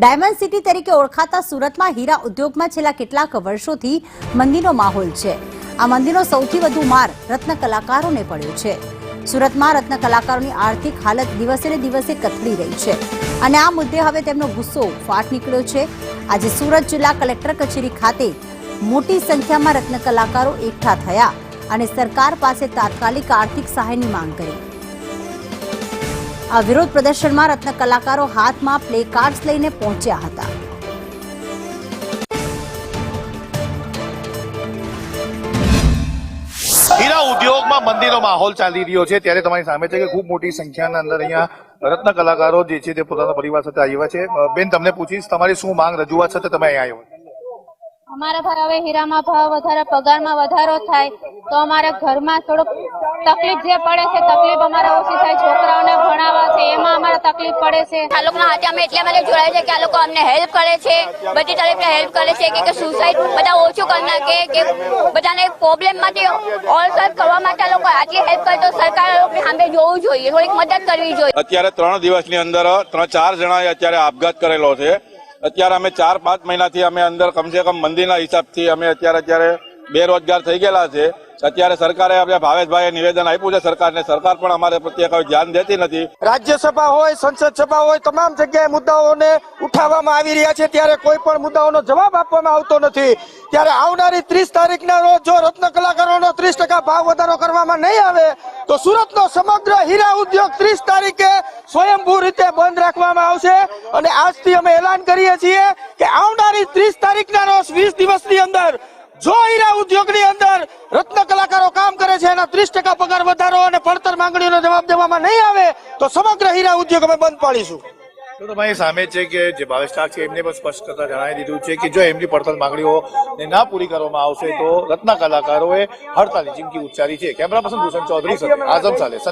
Diamond city તરીકે ઓળખાતા સુરતમાં હીરા ઉદ્યોગમાં છેલ્લા કેટલાક વર્ષોથી મંદીનો માહોલ છે. આ મંદીનો સૌથી વધુ માર રત્ન કલાકારોને પડ્યો છે. સુરતમાં રત્ન કલાકારોની આર્થિક હાલત દિવસે ને દિવસે કથળી રહી છે અને આ મુદ્દે હવે તેમનો ગુસ્સો ફાટ નીકળ્યો છે. આજે સુરત જિલ્લા કલેક્ટર કચેરી ખાતે મોટી સંખ્યામાં રત્ન કલાકારો એકઠા થયા અને સરકાર પાસે તાત્કાલિક આર્થિક સહાયની માંગ કરી. આ વિરોધ પ્રદર્શનમાં રત્ન કલાકારો હાથમાં પ્લે કાર્ડ્સ લઈને પહોંચ્યા હતા. હીરા ઉદ્યોગમાં મંદીનો માહોલ ચાલી રહ્યો છે. ત્યારે તમારી સામે છે કે ખૂબ મોટી સંખ્યાના અંદર અહીંયા રત્ન કલાકારો જે છે તે પોતાના પરિવાર સાથે આવ્યા છે. બેન તમને પૂછીશ તમારી શું માંગ રજૂઆત સાથે તમે અહીંયા આવ્યો અમારા ભાઈ હવે હીરામાં ભાવ વધારે પગારમાં વધારો થાય તો અમારા ઘરમાં થોડુંક તકલીફ જે પડે છે તકલીફ અમારા ઓછી થાય છોકરાઓને અમારે તકલીફ પડે છે. આ લોકોના હાથે અમે એટલા માટે જોડાય છે કે આ લોકો અમને હેલ્પ કરે છે. બધી તરફથી હેલ્પ કરે છે કે- સુસાઇડ બધા ઓછું કરી નાખે કે બધાને પ્રોબ્લેમ માટે ઓલ સોલ્વ કરવા માટે આ લોકો આટલી હેલ્પ કરે તો સરકાર સામે જોવું જોઈએ થોડીક મદદ કરવી જોઈએ. અત્યારે ત્રણ દિવસની અંદર ત્રણ ચાર જણાએ અત્યારે આપઘાત કરેલો છે. અત્યારે અમે ચાર પાંચ મહિનાથી અમે અંદર કમસે કમ મંદિરના હિસાબથી અમે અત્યારે અત્યારે બેરોજગાર થઈ ગયેલા છે. અત્યારે સરકારે આપણે ભાવેશભાઈએ નિવેદન આપ્યું છે સરકારને. સરકાર પણ અમારે પ્રત્યે કોઈ ધ્યાન દેતી નથી. રાજ્યસભા હોય, સંસદ સભા હોય, તમામ જગ્યાએ મુદ્દાઓને ઉઠાવવામાં આવી રહ્યા છે. ત્યારે કોઈ પણ મુદ્દાઓનો જવાબ આપવામાં આવતો નથી. ત્યારે આવનારી ત્રીસ તારીખના રોજ જો રત્ન કલાકારોનો ત્રીસ ટકા ભાવ વધારો કરવામાં નહીં આવે, તો સુરતનો સમગ્ર હીરા ઉદ્યોગ ત્રીસ તારીખે સ્વયંભૂ રીતે બંધ રાખવામાં આવશે. અને આજથી અમે એલાન કરીએ છીએ કે આવનારી ત્રીસ તારીખના રોજ વીસ દિવસની અંદર જો હીરા ઉદ્યોગની અંદર રત્ન કલાકારો કામ કરે છે, એના ત્રીસ ટકા પગાર વધારો અને પડતર માંગણીનો જવાબ દેવામાં નહીં આવે, તો સમગ્ર હીરા ઉદ્યોગ અમે બંધ પાડીશું. તો સામે છે કે જે ભાવેશ છે, એમને પણ સ્પષ્ટ કરતા જણાવી દીધું છે કે જો એમની પડતર માંગણીઓ ને ના પૂરી કરવામાં આવશે, તો રત્ન કલાકારોએ હડતાલની ચીમકી ઉચ્ચારી છે. કેમેરા પર્સન ભૂષણ ચૌધરી સાથે આઝમ સાલે.